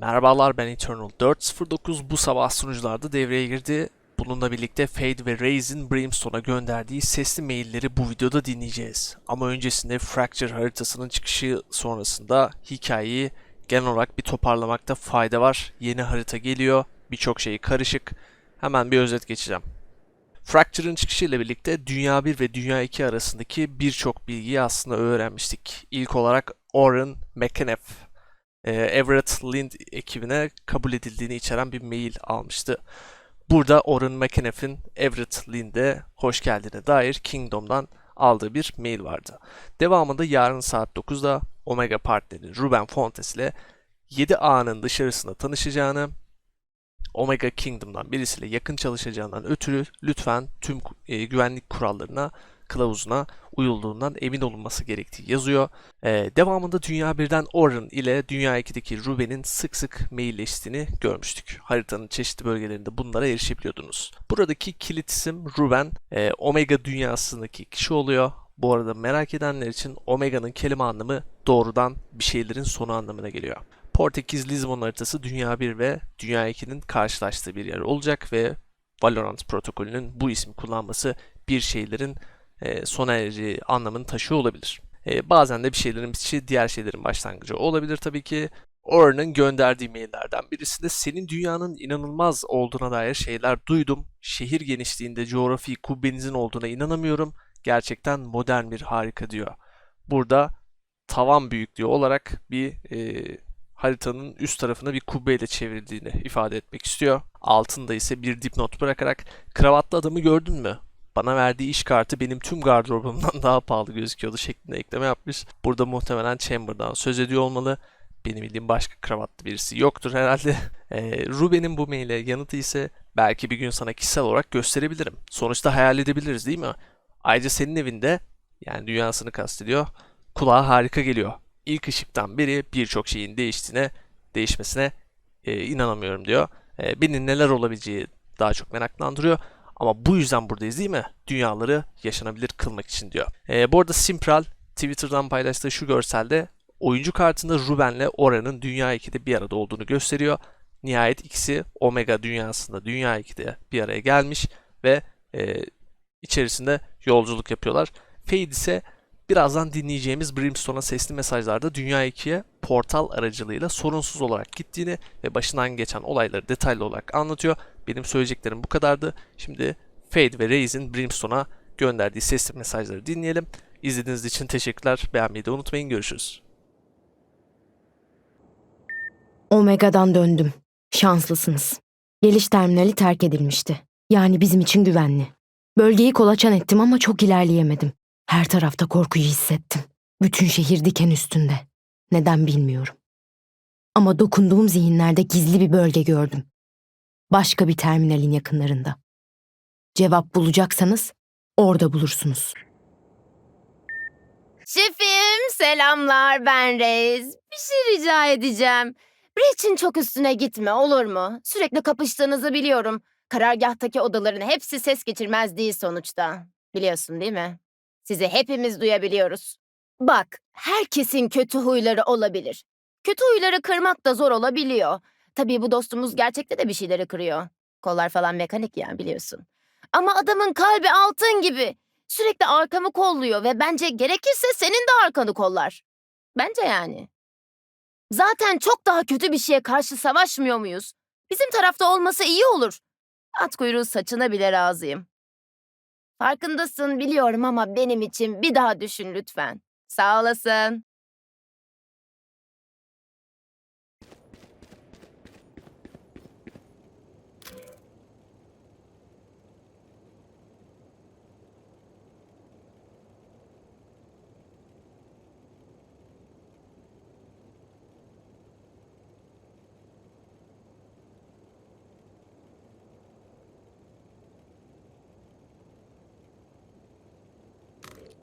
Merhabalar ben Eternal 409 bu sabah sunucularda devreye girdi. Bununla birlikte Fade ve Raze'in Brimstone'a gönderdiği sesli mailleri bu videoda dinleyeceğiz. Ama öncesinde Fracture haritasının çıkışı sonrasında hikayeyi genel olarak bir toparlamakta fayda var. Yeni harita geliyor, birçok şey karışık. Hemen bir özet geçeceğim. Fracture'ın çıkışıyla birlikte Dünya 1 ve Dünya 2 arasındaki birçok bilgiyi aslında öğrenmiştik. İlk olarak Oren McAneff e, Everett Lind ekibine kabul edildiğini içeren bir mail almıştı. Burada Oren McAneff'in Everett Lind'e hoş geldiğine dair Kingdom'dan aldığı bir mail vardı. Devamında yarın saat 9'da Omega partneri Ruben Fontes ile 7 A'nın dışarısında tanışacağını, Omega Kingdom'dan birisiyle yakın çalışacağından ötürü lütfen tüm e, güvenlik kurallarına, kılavuzuna uyulduğundan emin olunması gerektiği yazıyor. Ee, devamında Dünya 1'den Oren ile Dünya 2'deki Ruben'in sık sık mailleştiğini görmüştük. Haritanın çeşitli bölgelerinde bunlara erişebiliyordunuz. Buradaki kilit isim Ruben, e, Omega dünyasındaki kişi oluyor. Bu arada merak edenler için Omega'nın kelime anlamı doğrudan bir şeylerin sonu anlamına geliyor. Portekiz Lisbon haritası Dünya 1 ve Dünya 2'nin karşılaştığı bir yer olacak ve Valorant protokolünün bu ismi kullanması bir şeylerin e, sona ereceği anlamını taşıyor olabilir. E, bazen de bir şeylerin bitişi diğer şeylerin başlangıcı olabilir tabii ki. Oren'ın gönderdiği maillerden birisinde senin dünyanın inanılmaz olduğuna dair şeyler duydum. Şehir genişliğinde coğrafi kubbenizin olduğuna inanamıyorum. Gerçekten modern bir harika diyor. Burada tavan büyüklüğü olarak bir e, haritanın üst tarafına bir kubbeyle çevrildiğini ifade etmek istiyor. Altında ise bir dipnot bırakarak kravatlı adamı gördün mü? bana verdiği iş kartı benim tüm gardırobumdan daha pahalı gözüküyordu şeklinde ekleme yapmış. Burada muhtemelen Chamber'dan söz ediyor olmalı. Benim bildiğim başka kravatlı birisi yoktur herhalde. E, Ruben'in bu maile yanıtı ise belki bir gün sana kişisel olarak gösterebilirim. Sonuçta hayal edebiliriz değil mi? Ayrıca senin evinde yani dünyasını kastediyor. Kulağa harika geliyor. İlk ışıktan beri birçok şeyin değiştiğine, değişmesine e, inanamıyorum diyor. E, beni neler olabileceği daha çok meraklandırıyor. Ama bu yüzden buradayız değil mi? Dünyaları yaşanabilir kılmak için diyor. Ee, bu arada Simpral Twitter'dan paylaştığı şu görselde oyuncu kartında Ruben'le Ora'nın Dünya 2'de bir arada olduğunu gösteriyor. Nihayet ikisi Omega dünyasında Dünya 2'de bir araya gelmiş ve e, içerisinde yolculuk yapıyorlar. Fade ise birazdan dinleyeceğimiz Brimstone'a sesli mesajlarda Dünya 2'ye portal aracılığıyla sorunsuz olarak gittiğini ve başından geçen olayları detaylı olarak anlatıyor. Benim söyleyeceklerim bu kadardı. Şimdi Fade ve Raze'in Brimstone'a gönderdiği sesli mesajları dinleyelim. İzlediğiniz için teşekkürler. Beğenmeyi de unutmayın. Görüşürüz. Omega'dan döndüm. Şanslısınız. Geliş terminali terk edilmişti. Yani bizim için güvenli. Bölgeyi kolaçan ettim ama çok ilerleyemedim. Her tarafta korkuyu hissettim. Bütün şehir diken üstünde. Neden bilmiyorum. Ama dokunduğum zihinlerde gizli bir bölge gördüm. Başka bir terminalin yakınlarında. Cevap bulacaksanız orada bulursunuz. Şefim selamlar ben Reis. Bir şey rica edeceğim. Breach'in çok üstüne gitme olur mu? Sürekli kapıştığınızı biliyorum. Karargahtaki odaların hepsi ses geçirmez değil sonuçta. Biliyorsun değil mi? Sizi hepimiz duyabiliyoruz. Bak, herkesin kötü huyları olabilir. Kötü huyları kırmak da zor olabiliyor. Tabii bu dostumuz gerçekte de bir şeyleri kırıyor. Kollar falan mekanik ya biliyorsun. Ama adamın kalbi altın gibi. Sürekli arkamı kolluyor ve bence gerekirse senin de arkanı kollar. Bence yani. Zaten çok daha kötü bir şeye karşı savaşmıyor muyuz? Bizim tarafta olması iyi olur. At kuyruğu saçına bile razıyım. Farkındasın biliyorum ama benim için bir daha düşün lütfen. Sağ olasın.